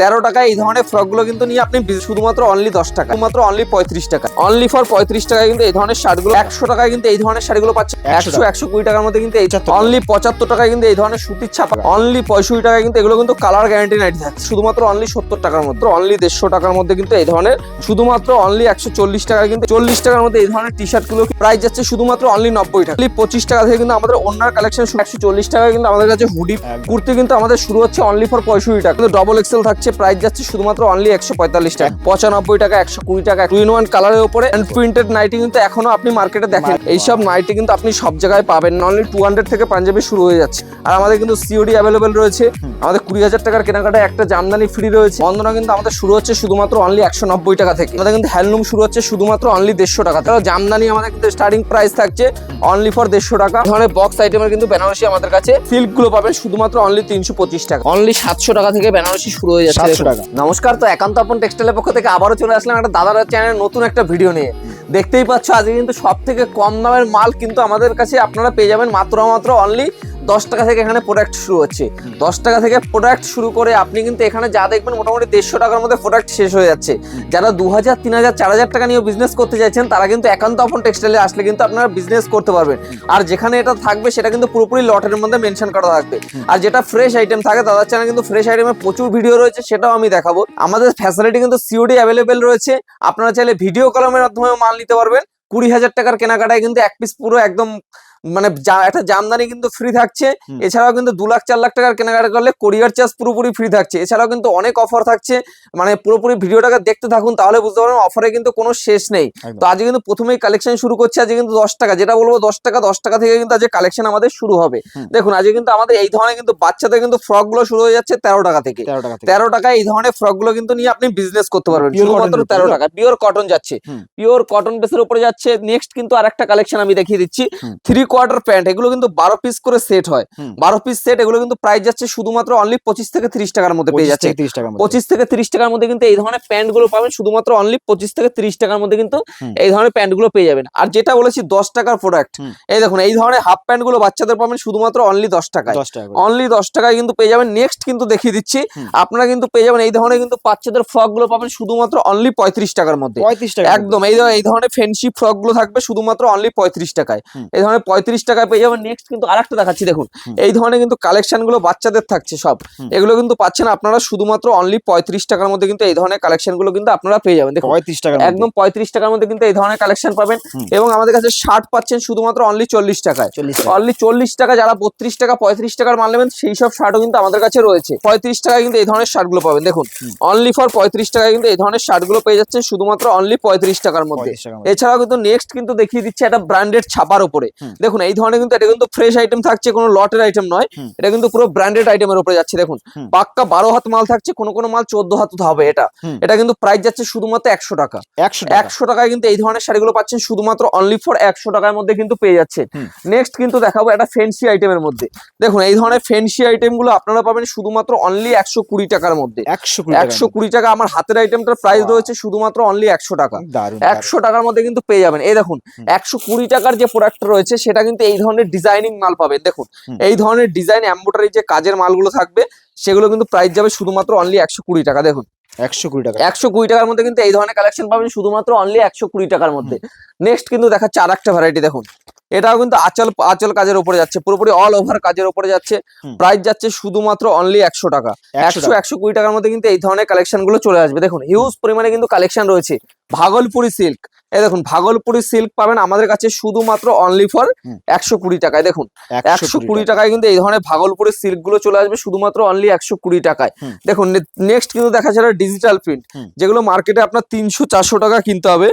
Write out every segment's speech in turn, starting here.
তেরো টাকা এই ধরনের ফ্রকগুলো কিন্তু নিয়ে আপনি শুধুমাত্র অনলি দশ টাকা। শুধুমাত্র অনলি পঁয়ত্রিশ টাকা। অনলি ফর পঁয়ত্রিশ টাকায় কিন্তু এই ধরনের শার্টগুলো একশো টাকায় কিন্তু এই ধরনের শাড়িগুলো পাচ্ছে একশো একশো কুড়ি টাকার মধ্যে কিন্তু এই 75 অনলি পঁচাত্তর টাকায় কিন্তু এই ধরনের সুতির ছাপা অনলি পঁয়ষট্টি টাকায় কিন্তু এগুলো কিন্তু কালার গ্যারান্টি নাইট থাকছে। শুধুমাত্র অনলি সত্তর টাকার মধ্যে অনলি দেড়শো টাকার মধ্যে কিন্তু এই ধরনের শুধুমাত্র অনলি একশো চল্লিশ টাকায় কিন্তু চল্লিশ টাকার মধ্যে এই ধরনের টি শার্টগুলো প্রাইস যাচ্ছে শুধুমাত্র অনলি নব্বই টাকা। অনলি পঁচিশ টাকা থেকে কিন্তু আমাদের অন্যার কালেকশন একশো চল্লিশ টাকায় কিন্তু আমাদের কাছে হুডি কুর্তি কিন্তু আমাদের শুরু হচ্ছে অনলি ফর পঁয়ষট্টি টাকা। কিন্তু ডবল এক্সেল থাকছে প্রাইস যাচ্ছে শুধুমাত্র অনলি একশো পঁয়তাল্লিশ টাকা। পঁচানব্বই টাকা একশো কুড়ি টাকা টু ইন ওয়ান কালারের উপরে হ্যান্ড প্রিন্টেড নাইটি কিন্তু এখনও আপনি মার্কেটে দেখেন। এইসব নাইটি কিন্তু আপনি সব জায়গায় পাবেন। অনলি টু হান্ড্রেড থেকে পাঞ্জাবি শুরু হয়ে যাচ্ছে। আর আমাদের কিন্তু সিওডি অ্যাভেলেবেল রয়েছে। আমাদের কুড়ি হাজার টাকার কেনাকাটায় একটা জামদানি ফ্রি রয়েছে। বন্ধনা কিন্তু আমাদের শুরু হচ্ছে শুধুমাত্র অনলি একশো নব্বই টাকা থেকে। আমাদের কিন্তু হ্যান্ডলুম শুরু হচ্ছে শুধুমাত্র অনলি দেড়শো টাকা তাহলে জামদানি আমাদের কিন্তু স্টার্টিং প্রাইস থাকছে অনলি ফর দেড়শো টাকা। ধরনের বক্স আইটেমের কিন্তু বেনারসি আমাদের কাছে। সিল্কগুলো পাবেন শুধুমাত্র অনলি তিনশো পঁচিশ টাকা। অনলি সাতশো টাকা থেকে বেনারসি শুরু হয়ে যাচ্ছে। 700 টাকা। নমস্কার তো একান্ত আপন টেক্সটাইলের পক্ষ থেকে আবারও চলে আসলাম একটা দাদার চ্যানেলে নতুন একটা ভিডিও নিয়ে দেখতেই পাচ্ছ আজকে কিন্তু সব থেকে কম দামের মাল কিন্তু আমাদের কাছে আপনারা পেয়ে যাবেন মাত্র মাত্র অনলি দশ টাকা থেকে এখানে প্রোডাক্ট শুরু হচ্ছে। দশ টাকা থেকে প্রোডাক্ট শুরু করে আপনি কিন্তু এখানে যা দেখবেন মোটামুটি দেড়শো টাকার মধ্যে প্রোডাক্ট শেষ হয়ে যাচ্ছে। যারা দু হাজার তিন হাজার চার হাজার টাকা নিয়ে বিজনেস করতে চাইছেন তারা কিন্তু একান্ত আপন টেক্সটাইলে আসলে কিন্তু আপনারা বিজনেস করতে পারবেন। আর যেখানে এটা থাকবে সেটা কিন্তু পুরোপুরি লটের মধ্যে মেনশন করা থাকবে। আর যেটা ফ্রেশ আইটেম থাকে দাদার চ্যানেল কিন্তু ফ্রেশ আইটেমের প্রচুর ভিডিও রয়েছে সেটাও আমি দেখাবো। আমাদের ফ্যাসিলিটি কিন্তু সিওডি অ্যাভেলেবেল রয়েছে। আপনারা চাইলে ভিডিও কলমের মাধ্যমে মাল নিতে পারবেন। কুড়ি হাজার টাকার কেনাকাটায় কিন্তু এক পিস পুরো একদম মানে একটা জামদানি কিন্তু ফ্রি থাকছে। এছাড়াও কিন্তু দু লাখ চার লাখ টাকার কেনাকাটা করলে কোরিয়ার চার্জ পুরোপুরি ফ্রি থাকছে। এছাড়াও কিন্তু অনেক অফার থাকছে। মানে পুরোপুরি ভিডিওটাকে দেখতে থাকুন তাহলে বুঝতে পারবেন অফারে কিন্তু কোনো শেষ নেই। তো আজকে কিন্তু প্রথমেই কালেকশন শুরু করছে আজকে কিন্তু দশ টাকা। যেটা বলব দশ টাকা দশ টাকা থেকে কিন্তু আজকে কালেকশন আমাদের শুরু হবে। দেখুন আজকে কিন্তু আমাদের এই ধরনের কিন্তু বাচ্চাদের কিন্তু ফ্রকগুলো শুরু হয়ে যাচ্ছে তেরো টাকা থেকে। তেরো টাকা টাকায় এই ধরনের ফ্রকগুলো কিন্তু নিয়ে আপনি বিজনেস করতে পারবেন। শুধুমাত্র তেরো টাকা। পিওর কটন যাচ্ছে। পিওর কটন বেসের উপরে যাচ্ছে। নেক্সট কিন্তু আর একটা কালেকশন আমি দেখিয়ে দিচ্ছি। থ্রি কোয়ার্টার প্যান্ট এগুলো কিন্তু বারো পিস করে সেট হয়। বারো পিস সেট এগুলো কিন্তু প্রাইস যাচ্ছে শুধুমাত্র অনলি পঁচিশ থেকে ত্রিশ টাকার মধ্যে পেয়ে যাচ্ছে থেকে 30 টাকার মধ্যে। পঁচিশ থেকে ত্রিশ টাকার মধ্যে কিন্তু এই ধরনের প্যান্টগুলো পাবেন শুধুমাত্র অনলি পঁচিশ থেকে ত্রিশ টাকার মধ্যে কিন্তু এই ধরনের প্যান্টগুলো পেয়ে যাবেন। আর যেটা বলেছি দশ টাকার প্রোডাক্ট এই দেখুন এই ধরনের হাফ প্যান্টগুলো বাচ্চাদের পাবেন শুধুমাত্র অনলি দশ টাকায়। টাকা অনলি দশ টাকায় কিন্তু পেয়ে যাবেন। নেক্সট কিন্তু দেখিয়ে দিচ্ছি আপনারা কিন্তু পেয়ে যাবেন এই ধরনের কিন্তু বাচ্চাদের ফ্রকগুলো পাবেন শুধুমাত্র অনলি পঁয়ত্রিশ টাকার মধ্যে। পঁয়ত্রিশ টাকা একদম এই ধর- এই ধরনের ফ্যান্সি ফ্রকগুলো থাকবে শুধুমাত্র অনলি পঁয়ত্রিশ টাকায়। এই ধরনের পঁয়ত্রিশ টাকায় পেয়ে যাবেন। নেক্সট কিন্তু আরেকটা দেখাচ্ছি দেখুন। এই ধরনের কিন্তু কালেকশনগুলো বাচ্চাদের থাকছে সব। এগুলো কিন্তু পাচ্ছেন আপনারা শুধুমাত্র অনলি পঁয়ত্রিশ টাকার মধ্যে কিন্তু এই ধরনের কালেকশনগুলো কিন্তু আপনারা পেয়ে যাবেন। দেখুন পঁয়ত্রিশ টাকা একদম পঁয়ত্রিশ টাকার মধ্যে কিন্তু এই ধরনের কালেকশন পাবেন। এবং আমাদের কাছে শার্ট পাচ্ছেন শুধুমাত্র অনলি চল্লিশ টাকায়। অনলি চল্লিশ টাকা যারা বত্রিশ টাকা পঁয়ত্রিশ টাকার মাল নেবেন সেই সব শার্টও কিন্তু আমাদের কাছে রয়েছে। পঁয়ত্রিশ টাকায় কিন্তু এই ধরনের শার্টগুলো পাবেন। দেখুন অনলি ফর পঁয়ত্রিশ টাকায় কিন্তু এই ধরনের শার্টগুলো পেয়ে যাচ্ছেন শুধুমাত্র অনলি পঁয়ত্রিশ টাকার মধ্যে। এছাড়াও কিন্তু নেক্সট কিন্তু দেখিয়ে দিচ্ছে একটা ব্র্যান্ডেড ছাপার উপরে। হুম। দেখুন এই ধরনের কিন্তু এটা কিন্তু ফ্রেশ আইটেম থাকছে কোনো লটের আইটেম নয়। এটা কিন্তু পুরো ব্র্যান্ডেড আইটেমের উপরে যাচ্ছে দেখুন। পাক্কা বারো হাত মাল থাকছে কোনো কোনো মাল চোদ্দ হাত হবে এটা। এটা কিন্তু প্রাইস যাচ্ছে শুধুমাত্র একশো টাকা। একশো টাকায় কিন্তু এই ধরনের শাড়িগুলো পাচ্ছেন শুধুমাত্র অনলি ফর একশো টাকার মধ্যে কিন্তু পেয়ে যাচ্ছেন হুম। নেক্সট কিন্তু দেখাবো একটা ফেন্সি আইটেমের মধ্যে। দেখুন এই ধরনের ফেন্সি আইটেমগুলো আপনারা পাবেন শুধুমাত্র অনলি একশো কুড়ি টাকার মধ্যে। একশো কুড়ি টাকা আমার হাতের আইটেমটার প্রাইস রয়েছে শুধুমাত্র অনলি একশো টাকা। একশো টাকার মধ্যে কিন্তু পেয়ে যাবেন। এই দেখুন একশো কুড়ি টাকার যে প্রোডাক্ট রয়েছে সেটা কিন্তু এই ধরনের ডিজাইনিং মাল পাবেন দেখুন এই ধরনের ডিজাইন এম্বোটারি যে কাজের মালগুলো থাকবে সেগুলো কিন্তু প্রাইস যাবে শুধুমাত্র অনলি একশো কুড়ি টাকা। দেখুন একশো কুড়ি টাকা। একশো কুড়ি টাকার মধ্যে কিন্তু এই ধরনের কালেকশন পাবেন শুধুমাত্র অনলি একশো কুড়ি টাকার মধ্যে। নেক্সট কিন্তু দেখাচ্ছে আর একটা ভ্যারাইটি দেখুন। এটাও কিন্তু আচল আচল কাজের উপরে যাচ্ছে পুরোপুরি অল ওভার কাজের উপরে যাচ্ছে। প্রাইস যাচ্ছে শুধুমাত্র অনলি একশো টাকা। একশো একশো কুড়ি টাকার মধ্যে কিন্তু এই ধরনের কালেকশনগুলো চলে আসবে। দেখুন হিউজ পরিমাণে কিন্তু কালেকশন রয়েছে। ভাগলপুরি সিল্ক এই দেখুন ভাগলপুরি সিল্ক পাবেন আমাদের কাছে শুধুমাত্র অনলি ফর একশো কুড়ি টাকায়। দেখুন একশো কুড়ি টাকায়। কিন্তু এই ধরনের ভাগলপুরের সিল্কগুলো চলে আসবে শুধুমাত্র অনলি একশো কুড়ি টাকায়। দেখুন নেক্সট কিন্তু দেখা যাবে ডিজিটাল প্রিন্ট যেগুলো মার্কেটে আপনার তিনশো চারশো টাকা কিনতে হবে।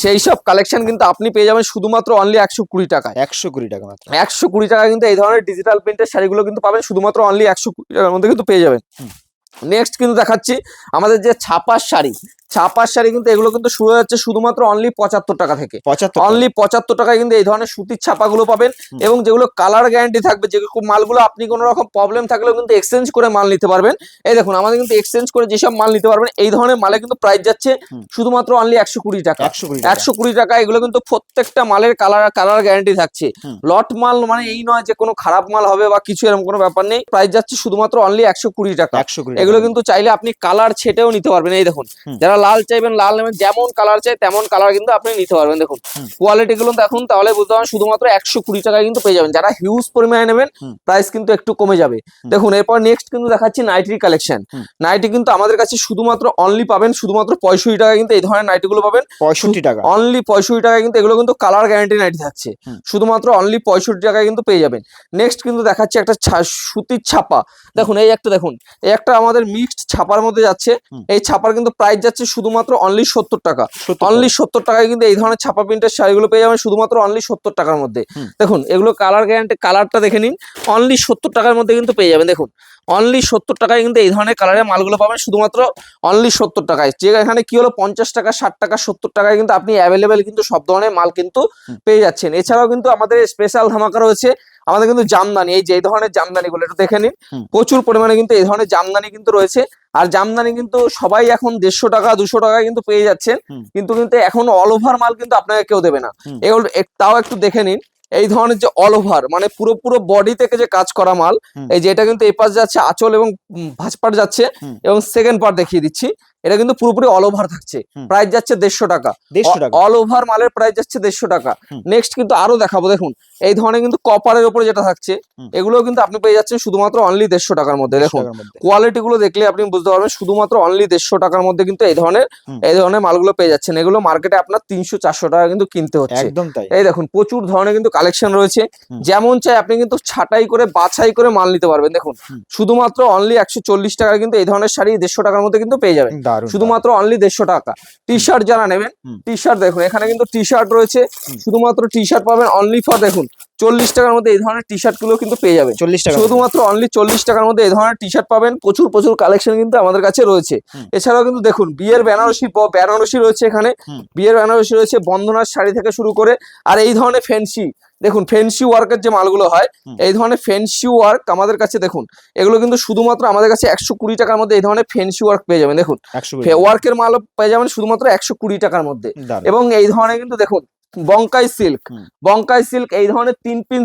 সেই সব কালেকশন কিন্তু আপনি পেয়ে যাবেন শুধুমাত্র অনলি একশো কুড়ি টাকায়। একশো কুড়ি টাকা একশো কুড়ি টাকা কিন্তু এই ধরনের ডিজিটাল প্রিন্টের শাড়িগুলো কিন্তু পাবেন শুধুমাত্র অনলি একশো কুড়ি টাকার মধ্যে কিন্তু পেয়ে যাবেন। নেক্সট কিন্তু দেখাচ্ছি আমাদের যে ছাপার শাড়ি ছাপার শাড়ি কিন্তু এগুলো কিন্তু শুরু যাচ্ছে শুধুমাত্র অনলি পঁচাত্তর টাকা থেকে। অনলি পঁচাত্তর টাকায় কিন্তু এই ধরনের সুতির ছাপাগুলো পাবেন এবং যেগুলো কালার গ্যারান্টি থাকবে যে মালগুলো আপনি কোনো রকম প্রবলেম থাকলেও কিন্তু এক্সচেঞ্জ করে মাল নিতে পারবেন। এই দেখুন আমাদের কিন্তু এক্সচেঞ্জ করে যেসব মাল নিতে পারবেন এই ধরনের মালে কিন্তু প্রাইস যাচ্ছে শুধুমাত্র অনলি একশো কুড়ি টাকা। একশো কুড়ি টাকা। এগুলো কিন্তু প্রত্যেকটা মালের কালার কালার গ্যারান্টি থাকছে। লট মাল মানে এই নয় যে কোনো খারাপ মাল হবে বা কিছু এরকম কোনো ব্যাপার নেই। প্রাইস যাচ্ছে শুধুমাত্র অনলি একশো কুড়ি টাকা। একশো কুড়ি এগুলো কিন্তু চাইলে আপনি কালার ছেটেও নিতে পারবেন। এই দেখুন হুম। যারা লাল চাইবেন লাল নেবেন যেমন কালার চাই তেমন কালার কিন্তু আপনি নিতে পারবেন। দেখুন হুম। কোয়ালিটি গুলো দেখুন তাহলে বুঝতে পারবেন শুধুমাত্র একশো কুড়ি টাকায় কিন্তু পেয়ে যাবেন। যারা হিউজ পরিমাণে নেবেন প্রাইস কিন্তু একটু কমে যাবে। দেখুন এরপর নেক্সট কিন্তু দেখাচ্ছি নাইটির কালেকশন নাইটি কিন্তু আমাদের কাছে শুধুমাত্র অনলি পাবেন শুধুমাত্র পঁয়ষট্টি টাকা কিন্তু এই ধরনের নাইটি গুলো পাবেন। পঁয়ষট্টি টাকা। অনলি পঁয়ষট্টি টাকায় কিন্তু এগুলো কিন্তু কালার গ্যারান্টি নাইটি থাকছে। শুধুমাত্র অনলি পঁয়ষট্টি টাকায় কিন্তু পেয়ে যাবেন। নেক্সট কিন্তু দেখাচ্ছে একটা সুতির ছাপা। দেখুন এই একটা দেখুন এই একটা আমাদের মিক্সড ছাপার মধ্যে যাচ্ছে। এই ছাপার কিন্তু প্রাইস যাচ্ছে শুধুমাত্র অনলি সত্তর টাকা। অনলি সত্তর টাকায় কিন্তু এই ধরনের ছাপা প্রিন্টের শাড়িগুলো পেয়ে যাবেন শুধুমাত্র অনলি সত্তর টাকার মধ্যে। দেখুন এগুলো কালার গ্যারান্টি কালারটা দেখে নিন। অনলি সত্তর টাকার মধ্যে কিন্তু পেয়ে যাবেন। দেখুন অনলি সত্তর টাকায় কিন্তু এই ধরনের কালারের মালগুলো পাবেন শুধুমাত্র অনলি সত্তর টাকায়। যে এখানে কি হলো পঞ্চাশ টাকা ষাট টাকা সত্তর টাকায় কিন্তু আপনি অ্যাভেলেবেল কিন্তু সব ধরনের মাল কিন্তু পেয়ে যাচ্ছেন। এছাড়াও কিন্তু আমাদের স্পেশাল ধামাকা রয়েছে আমাদের কিন্তু জামদানি এই যে এই ধরনের জামদানি গুলো একটু দেখে নিন। প্রচুর পরিমাণে কিন্তু এই ধরনের জামদানি কিন্তু রয়েছে। আর জামদানি কিন্তু সবাই এখন দেড়শো টাকা দুশো টাকা কিন্তু পেয়ে যাচ্ছেন। কিন্তু কিন্তু এখন অল ওভার মাল কিন্তু আপনাকে কেউ দেবে না। এগুলো তাও একটু দেখে নিন। এই ধরনের যে অল ওভার মানে পুরো পুরো বডি থেকে যে কাজ করা মাল এই যে এটা কিন্তু এই পাশ যাচ্ছে আঁচল এবং ভাঁজ পাট যাচ্ছে এবং সেকেন্ড পার্ট দেখিয়ে দিচ্ছি। এটা কিন্তু পুরোপুরি অল ওভার থাকছে। প্রাইস যাচ্ছে দেড়শো টাকা। দেড়শো টাকা। অল ওভার মালের প্রাইস যাচ্ছে দেড়শো টাকা। নেক্সট কিন্তু আরও দেখাবো দেখুন এই ধরনের কিন্তু কপারের উপরে যেটা থাকছে এগুলো কিন্তু আপনি পেয়ে যাচ্ছেন শুধুমাত্র অনলি দেড়শো টাকার মধ্যে। দেখুন কোয়ালিটি গুলো দেখলে আপনি বুঝতে পারবেন শুধুমাত্র অনলি দেড়শো টাকার মধ্যে কিন্তু এই ধরনের এই ধরনের মালগুলো পেয়ে যাচ্ছেন। এগুলো মার্কেটে আপনার তিনশো চারশো টাকা কিন্তু কিনতে হচ্ছে। একদম তাই। এই দেখুন প্রচুর ধরনের কিন্তু কালেকশন রয়েছে। যেমন চাই আপনি কিন্তু ছাটাই করে বাছাই করে মাল নিতে পারবেন। দেখুন শুধুমাত্র অনলি একশো চল্লিশ টাকায় কিন্তু এই ধরনের শাড়ি দেড়শো টাকার মধ্যে কিন্তু পেয়ে যাবেন। শুধুমাত্র অনলি দেড়শো টাকা। টি শার্ট যারা নেবেন টি শার্ট দেখুন এখানে কিন্তু টি শার্ট রয়েছে শুধুমাত্র টি শার্ট পাবেন অনলি ফর দেখুন চল্লিশ টাকার মধ্যে এই ধরনের টি শার্টগুলো কিন্তু পেয়ে যাবে চল্লিশ টাকা শুধুমাত্র অনলি চল্লিশ টাকার মধ্যে এই ধরনের টি শার্ট পাবেন প্রচুর প্রচুর কালেকশন কিন্তু আমাদের কাছে রয়েছে। এছাড়াও কিন্তু দেখুন বিয়ের বেনারসি বেনারসি রয়েছে এখানে। বিয়ের বেনারসি রয়েছে বন্ধনার শাড়ি থেকে শুরু করে আর এই ধরনের ফ্যান্সি দেখুন ফেন্সি ওয়ার্কের যে মালগুলো হয় এই ধরনের ফ্যান্সি ওয়ার্ক আমাদের কাছে দেখুন এগুলো কিন্তু শুধুমাত্র আমাদের কাছে একশো কুড়ি টাকার মধ্যে এই ধরনের ফ্যান্সি ওয়ার্ক পেয়ে যাবেন। দেখুন। ওয়ার্কের মাল পেয়ে যাবেন শুধুমাত্র একশো কুড়ি টাকার মধ্যে। এবং এই ধরনের কিন্তু দেখুন বঙ্কাই সিল্ক বঙ্কাই সিল্ক এই ধরনের তিন পিস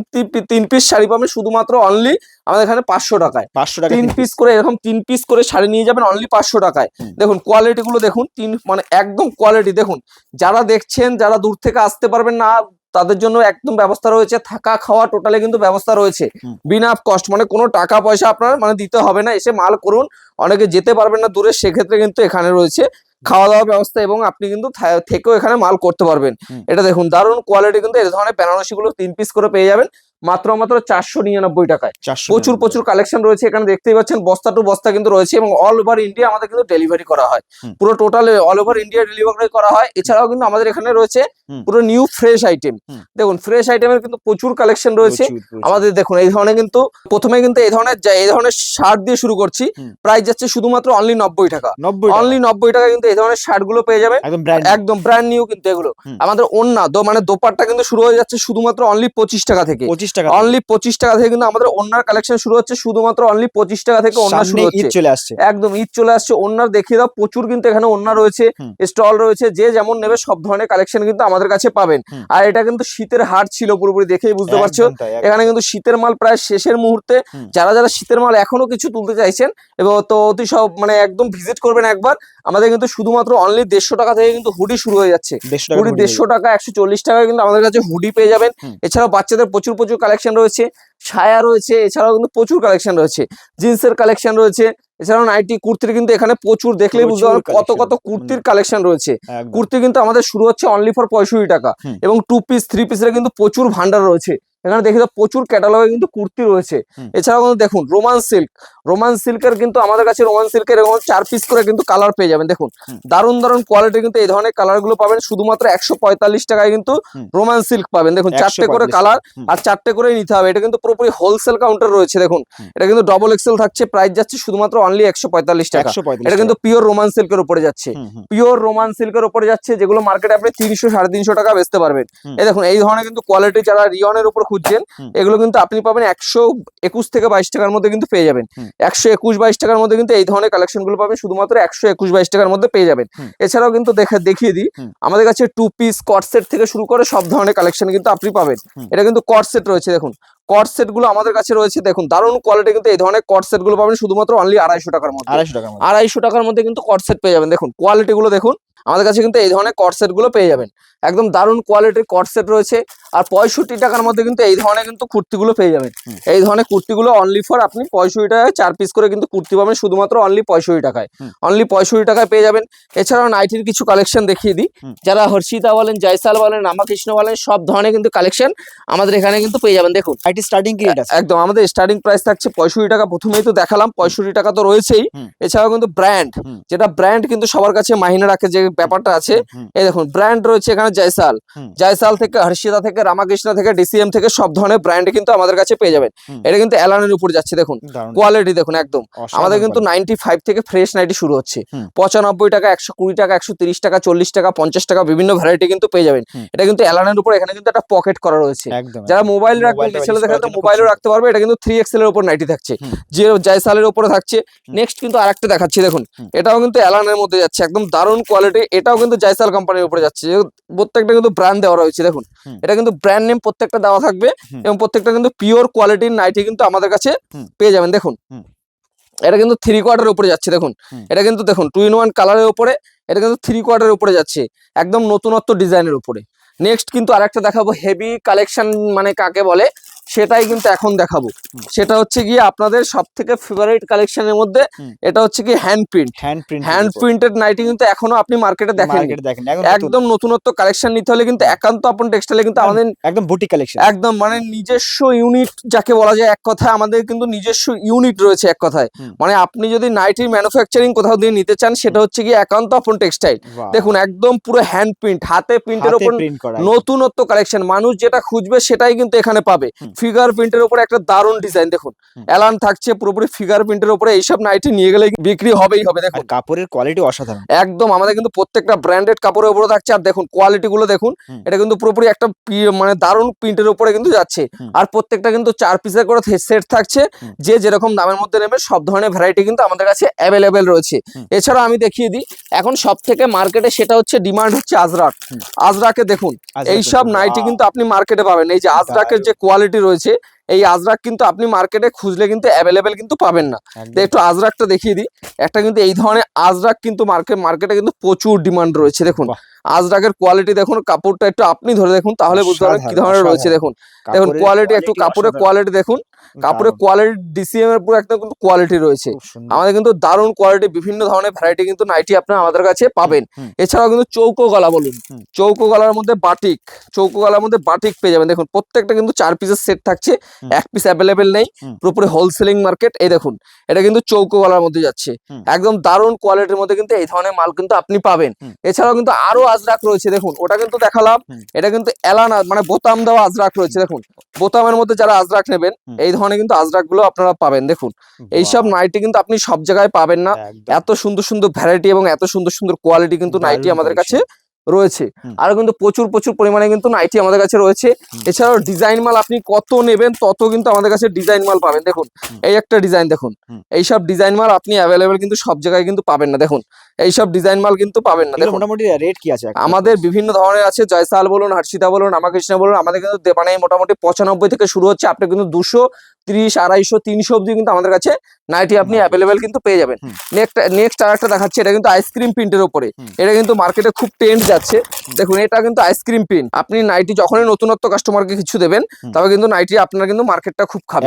তিন পিস শাড়ি পাবেন শুধুমাত্র অনলি আমাদের এখানে পাঁচশো টাকায়। পাঁচশো টাকা তিন পিস করে এরকম তিন পিস করে শাড়ি নিয়ে যাবেন অনলি পাঁচশো টাকায়। দেখুন কোয়ালিটি গুলো দেখুন তিন মানে একদম কোয়ালিটি দেখুন যারা দেখছেন যারা দূর থেকে আসতে পারবেন না তাদের জন্য একদম ব্যবস্থা রয়েছে। থাকা খাওয়া টোটালে কিন্তু ব্যবস্থা রয়েছে। বিনা কষ্ট মানে কোনো টাকা পয়সা আপনার মানে দিতে হবে না। এসে মাল করুন। অনেকে যেতে পারবেন না দূরে সেক্ষেত্রে কিন্তু এখানে রয়েছে খাওয়া দাওয়ার ব্যবস্থা এবং আপনি কিন্তু থেকেও এখানে মাল করতে পারবেন। এটা দেখুন দারুণ কোয়ালিটি কিন্তু এই ধরনের বেনারসি গুলো তিন পিস করে পেয়ে যাবেন। মাত্র মাত্র চারশো নিরানব্বই টাকায়। প্রচুর প্রচুর কালেকশন রয়েছে। এখানে দেখতেই পাচ্ছেন বস্তা টু বস্তা কিন্তু রয়েছে এবং অল ওভার ইন্ডিয়া আমাদের কিন্তু ডেলিভারি করা হয়। পুরো total all over India delivery করা হয়। এছাড়াও কিন্তু আমাদের এখানে রয়েছে পুরো নিউ ফ্রেশ আইটেম দেখুন ফ্রেশ আইটেমের কিন্তু প্রচুর কালেকশন রয়েছে। আমাদের দেখুন এই ধরনের কিন্তু প্রথমে কিন্তু এই ধরনের এই ধরনের শার্ট দিয়ে শুরু করছি। প্রাইস যাচ্ছে শুধুমাত্র অনলি নব্বই টাকা। নব্বই অনলি নব্বই টাকা কিন্তু এই ধরনের শার্টগুলো পেয়ে যাবেন। একদম ব্র্যান্ড নিউ কিন্তু এগুলো। আমাদের অন্য মানে দোপাট্টা কিন্তু শুরু হয়ে যাচ্ছে শুধুমাত্র অনলি পঁচিশ টাকা থেকে। পঁচিশ টাকা অনলি পঁচিশ টাকা থেকে কিন্তু আমাদের ওনার কালেকশন শুরু হচ্ছে শুধুমাত্র অনলি পঁচিশ টাকা থেকে ওনার শুরু ঈদ চলে আসছে। একদম ঈদ চলে আসছে। ওনার দেখিয়ে দাও প্রচুর কিন্তু এখানে ওনার রয়েছে স্টল রয়েছে যে যেমন নেবে সব ধরনের কালেকশন কিন্তু আমাদের কাছে পাবেন। আর এটা কিন্তু শীতের হাট ছিল পুরোপুরি দেখেই বুঝতে পারছ। এখানে কিন্তু শীতের মাল প্রায় শেষের মুহূর্তে যারা যারা শীতের মাল এখনও কিছু তুলতে চাইছেন এবং তো অতি সব মানে একদম ভিজিট করবেন একবার আমাদের কিন্তু শুধুমাত্র অনলি দেড়শো টাকা থেকে কিন্তু হুডি শুরু হয়ে যাচ্ছে। হুডি দেড়শো টাকা একশো চল্লিশ টাকা কিন্তু আমাদের কাছে হুডি পেয়ে যাবেন। এছাড়াও বাচ্চাদের প্রচুর প্রচুর কালেকশন রয়েছে সায়া রয়েছে এছাড়াও কিন্তু প্রচুর কালেকশন রয়েছে। জিন্সের কালেকশন রয়েছে এছাড়াও নাইটি কুর্তির কিন্তু এখানে প্রচুর দেখলেই বুঝতে পারবেন কত কত কুর্তির কালেকশন রয়েছে। কুর্তি কিন্তু আমাদের শুরু হচ্ছে অনলি ফর পঁয়ষট্টি টাকা এবং টু পিস থ্রি পিসের কিন্তু প্রচুর ভান্ডার রয়েছে। এখানে দেখি তো প্রচুর ক্যাটালগে কিন্তু কুর্তি রয়েছে। এছাড়াও কিন্তু দেখুন রোমান সিল্ক রোমান সিল্কের কিন্তু আমাদের কাছে রোমান সিল্কের এরকম চার পিস করে কিন্তু কালার পেয়ে যাবেন। দেখুন। দারুণ দারুণ কোয়ালিটি কিন্তু এই ধরনের কালারগুলো পাবেন। শুধুমাত্র একশো পঁয়তাল্লিশ টাকায় কিন্তু। রোমান সিল্ক পাবেন। দেখুন চারটে করে কালার আর চারটে করে নিতে হবে। এটা কিন্তু পুরোপুরি হোলসেল কাউন্টার রয়েছে দেখুন। এটা কিন্তু ডবল এক্সেল থাকছে। প্রাইস যাচ্ছে শুধুমাত্র অনলি একশো পঁয়তাল্লিশ টাকা। এটা কিন্তু পিওর রোমান সিল্কের উপরে যাচ্ছে। পিওর রোমান সিল্কের উপরে যাচ্ছে। যেগুলো মার্কেটে আপনি তিনশো সাড়ে তিনশো টাকা বেচতে পারবেন। এই দেখুন এই ধরনের কিন্তু কোয়ালিটি যারা রিয়নের উপর খুঁজছেন এগুলো কিন্তু আপনি পাবেন একশো একুশ থেকে বাইশ টাকার মধ্যে কিন্তু পেয়ে যাবেন। একশো একুশ বাইশ টাকার মধ্যে কিন্তু এই ধরনের কালেকশনগুলো পাবেন শুধুমাত্র একশো একুশ বাইশ টাকার মধ্যে পেয়ে যাবেন। এছাড়াও কিন্তু দেখে দেখিয়ে দিই আমাদের কাছে টু পিস কটসেট থেকে শুরু করে সব ধরনের কালেকশন কিন্তু আপনি পাবেন। এটা কিন্তু কটসেট রয়েছে দেখুন। কট সেটগুলো আমাদের কাছে রয়েছে দেখুন দারুণ কোয়ালিটি কিন্তু এই ধরনের কট সেটগুলো পাবেন শুধুমাত্র অনলি আড়াইশো টাকার মধ্যে। আড়াইশো মধ্যে। আড়াইশো টাকার মধ্যে কিন্তু কট সেট পেয়ে যাবেন। দেখুন কোয়ালিটি গুলো দেখুন আমাদের কাছে কিন্তু এই ধরনের কট সেটগুলো পেয়ে যাবেন। একদম দারুণ কোয়ালিটির কট সেট রয়েছে আর পঁয়ষট্টি টাকার মধ্যে কিন্তু এই ধরনের কিন্তু কুর্তিগুলো পেয়ে যাবেন। এই ধরনের কুর্তিগুলো অনলি ফর আপনি পঁয়ষট্টি টাকায় চার পিস করে কিন্তু কুর্তি পাবেন শুধুমাত্র অনলি পঁয়ষট্টি টাকায়। অনলি পঁয়ষট্টি টাকায় পেয়ে যাবেন। এছাড়াও নাইটির কিছু কালেকশন দেখিয়ে দিই। যারা হর্ষিতা বলেন জয়সাল বলেন রামাকৃষ্ণ বলেন সব ধরনের কিন্তু কালেকশন আমাদের এখানে কিন্তু পেয়ে যাবেন। দেখুন আইটি স্টার্টিং কি আছে। একদম আমাদের স্টার্টিং প্রাইস থাকছে পঁয়ষট্টি টাকা প্রথমেই তো দেখালাম পঁয়ষট্টি টাকা তো রয়েছেই। এছাড়াও কিন্তু ব্র্যান্ড যেটা ব্র্যান্ড কিন্তু সবার কাছে মাহিনা রাখে যে ব্যাপারটা আছে। এই দেখুন ব্র্যান্ড রয়েছে এখানে জয়সাল। জয়সাল থেকে হর্ষিতা থেকে রামাকৃষ্ণ থেকে ডিসিএম থেকে সব ধরনের ব্র্যান্ড কিন্তু আমাদের কাছে পেয়ে যাবেন। এটা কিন্তু অ্যালানের উপর যাচ্ছে দেখুন। কোয়ালিটি দেখুন একদম। আমাদের কিন্তু। নাইনটি ফাইভ থেকে ফ্রেশ নাইটি শুরু হচ্ছে। পঁচানব্বই টাকা একশো কুড়ি টাকা একশো তিরিশ টাকা চল্লিশ টাকা পঞ্চাশ টাকা বিভিন্ন ভ্যারাইটি কিন্তু পেয়ে যাবেন। এটা কিন্তু অ্যালানের উপর এখানে কিন্তু একটা পকেট করা রয়েছে। যারা। মোবাইল রাখবে জন্য খুব মোবাইলও। রাখতে পারবে এটা কিন্তু থ্রি এক্সেল এর উপর নাইটি থাকছে। যে জয়সালের উপরে থাকছে নেক্সট কিন্তু আরেকটা দেখাচ্ছি দেখুন। এটাও কিন্তু অ্যালানের মধ্যে যাচ্ছে একদম দারুণ কোয়ালিটি এটাও কিন্তু জয়সাল কোম্পানির উপরে যাচ্ছে। প্রত্যেকটা কিন্তু ব্র্যান্ড দেওয়া রয়েছে দেখুন। এটা কিন্তু ব্র্যান্ড নেম প্রত্যেকটা দেওয়া থাকবে এবং প্রত্যেকটা কিন্তু পিওর কোয়ালিটির নাইটি কিন্তু আমাদের কাছে পেয়ে যাবেন দেখুন। এটা কিন্তু থ্রি কোয়ার্টার উপরে যাচ্ছে দেখুন। এটা কিন্তু দেখুন টু ইন ওয়ান কালারের উপরে এটা কিন্তু থ্রি কোয়ার্টারের উপরে যাচ্ছে একদম নতুনত্ব ডিজাইনের উপরে। নেক্সট কিন্তু আরেকটা দেখাবো হেভি কালেকশন মানে কাকে বলে? সেটাই কিন্তু এখন দেখাবো। সেটা হচ্ছে গিয়ে আপনাদের সব থেকে ফেভারিট কালেকশনের মধ্যে এটা হচ্ছে কি hand print hand print hand printed nightie কিন্তু এখনও আপনি মার্কেটে দেখেন একদম নতুনত্ব কালেকশন নিতে হলে কিন্তু একান্ত আপন টেক্সটাইলে কিন্তু আমাদের একদম বুটিক কালেকশন একদম মানে নিজস্ব ইউনিট যাকে বলা যায় এক কথায় আমাদের কিন্তু নিজস্ব ইউনিট রয়েছে এক কথায়। মানে আপনি যদি নাইটির ম্যানুফ্যাকচারিং কোথাও দিয়ে নিতে চান সেটা হচ্ছে কি একান্ত আপন টেক্সটাইল দেখুন একদম পুরো হ্যান্ড প্রিন্ট হাতে প্রিন্টের উপর নতুনত্ব কালেকশন মানুষ যেটা খুঁজবে সেটাই কিন্তু এখানে পাবে। ফিগার প্রিন্টের উপরে একটা দারুণ ডিজাইন দেখুন। অ্যালান থাকছে পুরোপুরি ফিগার প্রিন্টের উপরে এইসব নাইটি নিয়ে গেলে বিক্রি হবেই হবে দেখুন। কাপড়ের কোয়ালিটি অসাধারণ। একদম আমাদের কিন্তু প্রত্যেকটা ব্র্যান্ডেড কাপড়ের উপরে থাকছে আর দেখুন কোয়ালিটি গুলো দেখুন এটা কিন্তু পুরোপুরি একটা মানে দারুণ প্রিন্টের উপরে কিন্তু যাচ্ছে। আর প্রত্যেকটা কিন্তু চার পিসের করে সেট থাকছে যে যেরকম দামের মধ্যে নেবে সব ধরনের ভ্যারাইটি কিন্তু আমাদের কাছে অ্যাভেলেবেল রয়েছে। হুম। এছাড়াও আমি দেখিয়ে দিই এখন সব থেকে মার্কেটে সেটা হচ্ছে ডিমান্ড হচ্ছে আজরাক। আজরাকে দেখুন এইসব নাইটি কিন্তু আপনি মার্কেটে পাবেন। এই যে আজরাকের যে কোয়ালিটি রয়েছে এই আজরাক কিন্তু আপনি মার্কেটে খুঁজলে কিন্তু অ্যাভেলেবেল কিন্তু পাবেন না। একটু আজরাকটা দেখিয়ে দিই একটা কিন্তু এই ধরনের আজরাক কিন্তু মার্কেট মার্কেটে কিন্তু প্রচুর ডিমান্ড রয়েছে দেখুন। আজরাকের কোয়ালিটি দেখুন কাপড়টা একটু আপনি ধরে দেখুন তাহলে বুঝতে পারবেন কি ধরনের রয়েছে দেখুন। দেখুন কোয়ালিটি একটু কাপড়ের কোয়ালিটি দেখুন কাপড়ের কোয়ালিটি ডিসিএম এর পুরো একদম কিন্তু কোয়ালিটি রয়েছে। আমাদের কিন্তু দারুণ কোয়ালিটি বিভিন্ন ধরনের ভ্যারাইটি কিন্তু নাইটি আপনার আমাদের কাছে পাবেন। এছাড়াও কিন্তু চৌকো গলা বলুন। চৌকো গলার মধ্যে বাটিক চৌকো গলার মধ্যে বাটিক পেয়ে যাবেন। দেখুন প্রত্যেকটা কিন্তু চার পিসের সেট থাকছে এক পিস অ্যাভেলেবেল নেই। পুরোপুরি হোলসেলিং মার্কেট এই দেখুন এটা কিন্তু চৌকো গলার মধ্যে যাচ্ছে। একদম দারুণ কোয়ালিটির মধ্যে কিন্তু এই ধরনের মাল কিন্তু আপনি পাবেন। এছাড়াও কিন্তু আরও আজরাক রয়েছে দেখুন ওটা কিন্তু দেখালাম। এটা কিন্তু এলানা মানে বোতাম দেওয়া আজরাক রয়েছে দেখুন। বোতামের মধ্যে যারা আজরাক নেবেন এই ধরনের কিন্তু আজরাকগুলো আপনারা পাবেন দেখুন। এইসব নাইটি কিন্তু আপনি সব জায়গায় পাবেন না। এত সুন্দর সুন্দর ভ্যারাইটি এবং এত সুন্দর সুন্দর কোয়ালিটি কিন্তু নাইটি আমাদের কাছে। রয়েছে। আরও কিন্তু প্রচুর প্রচুর পরিমাণে কিন্তু নাইটি আমাদের কাছে রয়েছে। এছাড়াও ডিজাইন মাল আপনি কত নেবেন তত কিন্তু আমাদের কাছে ডিজাইন মাল পাবেন। দেখুন এই একটা ডিজাইন দেখুন। এইসব ডিজাইন মাল আপনি অ্যাভেলেবেল কিন্তু সব জায়গায় কিন্তু পাবেন না। দেখুন এইসব ডিজাইন মাল কিন্তু পাবেন না। দেখুন মোটামুটি রেট কি আছে আমাদের বিভিন্ন ধরনের আছে। জয়সাল বলুন হর্ষিতা বলুন রামাকৃষ্ণ বলুন আমাদের কিন্তু দেবানাই মোটামুটি পঁচানব্বই থেকে শুরু হচ্ছে। আপনি কিন্তু দুশো ত্রিশ আড়াইশো তিনশো অব্দি কিন্তু আমাদের কাছে নাইটি আপনি অ্যাভেলেবেল কিন্তু পেয়ে যাবেন। নেক্সট নেক্সট আর একটা দেখাচ্ছে এটা কিন্তু আইসক্রিম প্রিন্টের উপরে। হুম। এটা কিন্তু মার্কেটে খুব ট্রেন্ড যাচ্ছে। দেখুন এটা কিন্তু আইসক্রিম প্রিন্ট আপনি নাইটি যখনই নতুনত্ব কাস্টমারকে কিছু দেবেন তবে কিন্তু নাইটি আপনার কিন্তু মার্কেটটা খুব খাবে।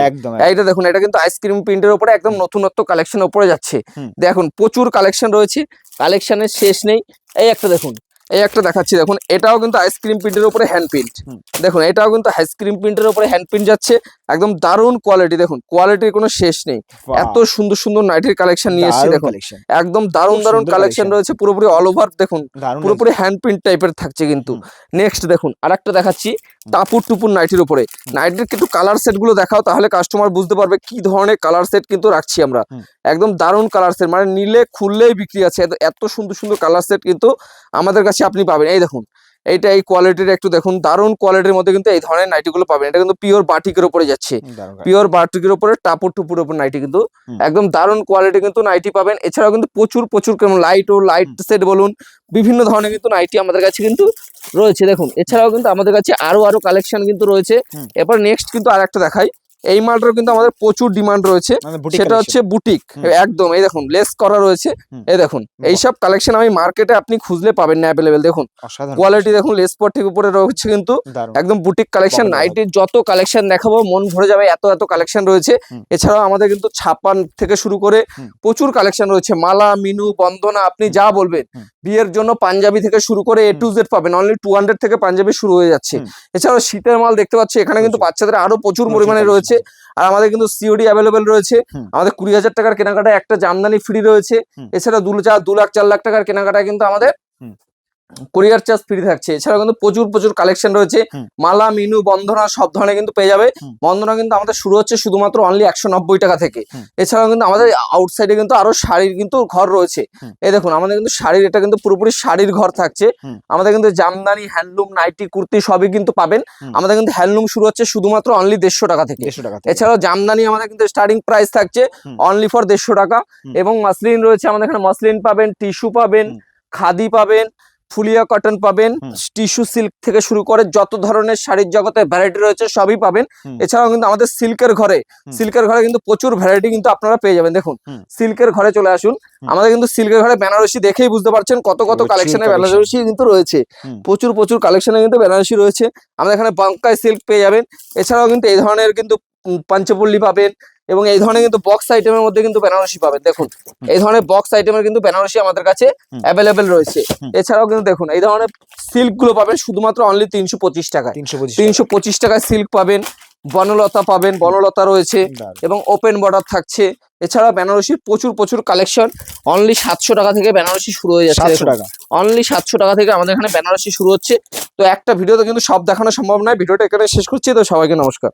এইটা দেখুন এটা কিন্তু আইসক্রিম প্রিন্টের উপরে একদম নতুনত্ব কালেকশন উপরে যাচ্ছে। দেখুন প্রচুর কালেকশন রয়েছে। কালেকশনের শেষ নেই। এই একটা দেখুন এই একটা দেখাচ্ছি দেখুন। এটাও কিন্তু আইসক্রিম প্রিন্টের উপরে হ্যান্ড প্রিন্ট। দেখুন এটাও কিন্তু আইসক্রিম প্রিন্টের উপরে হ্যান্ড প্রিন্ট যাচ্ছে। একদম দারুণ কোয়ালিটি দেখুন। কোয়ালিটির কোনো শেষ নেই। এত সুন্দর সুন্দর নাইটির কালেকশন নিয়ে এসেছি দেখুন। একদম দারুণ দারুণ কালেকশন রয়েছে পুরোপুরি অল ওভার দেখুন। পুরোপুরি হ্যান্ড প্রিন্ট টাইপের থাকছে কিন্তু। নেক্সট দেখুন আর একটা দেখাচ্ছি টাপুর টুপুর নাইটির উপরে। নাইটির কিন্তু কালার সেটগুলো দেখাও তাহলে কাস্টমার বুঝতে পারবে কি ধরনের কালার সেট কিন্তু রাখছি আমরা। একদম দারুণ কালার সেট মানে নিলে খুললেই বিক্রি আছে। এত- এত সুন্দর সুন্দর কালার সেট কিন্তু আমাদের কাছে আপনি পাবেন। এই দেখুন এইটা এই কোয়ালিটির একটু দেখুন দারুণ কোয়ালিটির মধ্যে কিন্তু এই ধরনের নাইটিগুলো পাবেন। এটা কিন্তু পিওর বাটিকের উপরে যাচ্ছে। পিওর বাটিকের উপরে টাপুর টুপুর উপর নাইটি কিন্তু একদম দারুণ কোয়ালিটি কিন্তু নাইটি পাবেন। এছাড়াও কিন্তু প্রচুর প্রচুর কেমন লাইট ও লাইট সেট বলুন বিভিন্ন ধরনের কিন্তু নাইটি আমাদের কাছে কিন্তু রয়েছে। দেখুন এছাড়াও কিন্তু আমাদের কাছে আরও আরও কালেকশন কিন্তু রয়েছে। এরপর নেক্সট কিন্তু আর একটা দেখাই। এই মালটার কিন্তু আমাদের প্রচুর ডিমান্ড রয়েছে। মানে সেটা হচ্ছে বুটিক একদম এই দেখুন লেস করা রয়েছে। এই দেখুন এইসব কালেকশন আমি মার্কেটে আপনি খুঁজলে পাবেন না অ্যাভেলেবেল দেখুন। কোয়ালিটি দেখুন লেস পটিক উপরে রয়েছে কিন্তু একদম বুটিক কালেকশন বাবা রে যত কালেকশন দেখাবো মন ভরে যাবে এত এত কালেকশন রয়েছে। এছাড়াও আমাদের কিন্তু ছাপান থেকে শুরু করে প্রচুর কালেকশন রয়েছে। মালা মিনু বন্দনা আপনি যা বলবেন বিয়ের জন্য পাঞ্জাবি থেকে শুরু করে এ টু জেড পাবেন। অনলি টু হান্ড্রেড থেকে পাঞ্জাবি শুরু হয়ে যাচ্ছে। এছাড়াও শীতের মাল দেখতে পাচ্ছি এখানে কিন্তু বাচ্চাদের আরও প্রচুর পরিমাণে collection রয়েছে। আর আমাদের কিন্তু সিওডি অ্যাভেলেবেল রয়েছে। আমাদের কুড়ি হাজার টাকার কেনাকাটা একটা জামদানি ফ্রি রয়েছে। এছাড়া দু চার দু লাখ চার লাখ টাকার কেনাকাটা কিন্তু আমাদের। কোরিয়ার চার্জ ফ্রি থাকছে। এছাড়াও কিন্তু প্রচুর প্রচুর কালেকশন রয়েছে। মালা মিনু বন্ধনা সব ধরনের কিন্তু পেয়ে যাবে। বন্ধনা কিন্তু আমাদের শুরু হচ্ছে শুধুমাত্র অনলি একশো নব্বই টাকা থেকে। এছাড়াও কিন্তু আমাদের আউটসাইডে কিন্তু আরও শাড়ির কিন্তু ঘর রয়েছে। এই দেখুন আমাদের কিন্তু শাড়ির এটা কিন্তু পুরোপুরি শাড়ির ঘর থাকছে। আমাদের কিন্তু জামদানি হ্যান্ডলুম নাইটি কুর্তি সবই কিন্তু পাবেন। আমাদের কিন্তু হ্যান্ডলুম শুরু হচ্ছে শুধুমাত্র অনলি দেড়শো টাকা থেকে। দেড়শো টাকা এছাড়াও জামদানি আমাদের কিন্তু স্টার্টিং প্রাইস থাকছে অনলি ফর দেড়শো টাকা। এবং মাসলিন রয়েছে আমাদের এখানে। মাসলিন পাবেন টিস্যু পাবেন খাদি পাবেন ফুলিয়া কটন পাবেন। টিস্যু সিল্ক থেকে শুরু করে যত ধরনের শাড়ির জগতে ভ্যারাইটি রয়েছে সবই পাবেন। এছাড়াও কিন্তু আমাদের সিল্কের ঘরে। সিল্কের ঘরে কিন্তু প্রচুর ভ্যারাইটি কিন্তু আপনারা পেয়ে যাবেন। দেখুন। সিল্কের ঘরে চলে আসুন। আমাদের কিন্তু সিল্কের ঘরে বেনারসি দেখেই বুঝতে পারছেন কত কত প্রচুর কালেকশনের বেনারসি কিন্তু রয়েছে। প্রচুর প্রচুর কালেকশনে কিন্তু বেনারসি রয়েছে। আমাদের এখানে বাঙ্কাই সিল্ক পেয়ে যাবেন। এছাড়াও কিন্তু এই ধরনের কিন্তু পাঞ্চপল্লী পাবেন এবং এই ধরনের কিন্তু বক্স আইটেমের মধ্যে কিন্তু বেনারসি পাবেন। দেখুন এই ধরনের বক্স আইটেমের কিন্তু বেনারসি আমাদের কাছে অ্যাভেলেবেল রয়েছে। এছাড়াও কিন্তু দেখুন এই ধরনের সিল্কগুলো পাবেন শুধুমাত্র অনলি তিনশো পঁচিশ টাকায়। তিনশো পঁচিশ টাকায়। সিল্ক পাবেন বনলতা পাবেন বনলতা রয়েছে এবং ওপেন বর্ডার থাকছে। এছাড়া বেনারসির প্রচুর প্রচুর কালেকশন অনলি সাতশো টাকা থেকে বেনারসি শুরু হয়ে যাচ্ছে। টাকা। অনলি সাতশো টাকা থেকে আমাদের এখানে বেনারসি শুরু হচ্ছে। তো একটা ভিডিও ভিডিওতে কিন্তু সব দেখানো সম্ভব নয়। ভিডিওটা এখানে শেষ করছি। তো সবাইকে নমস্কার।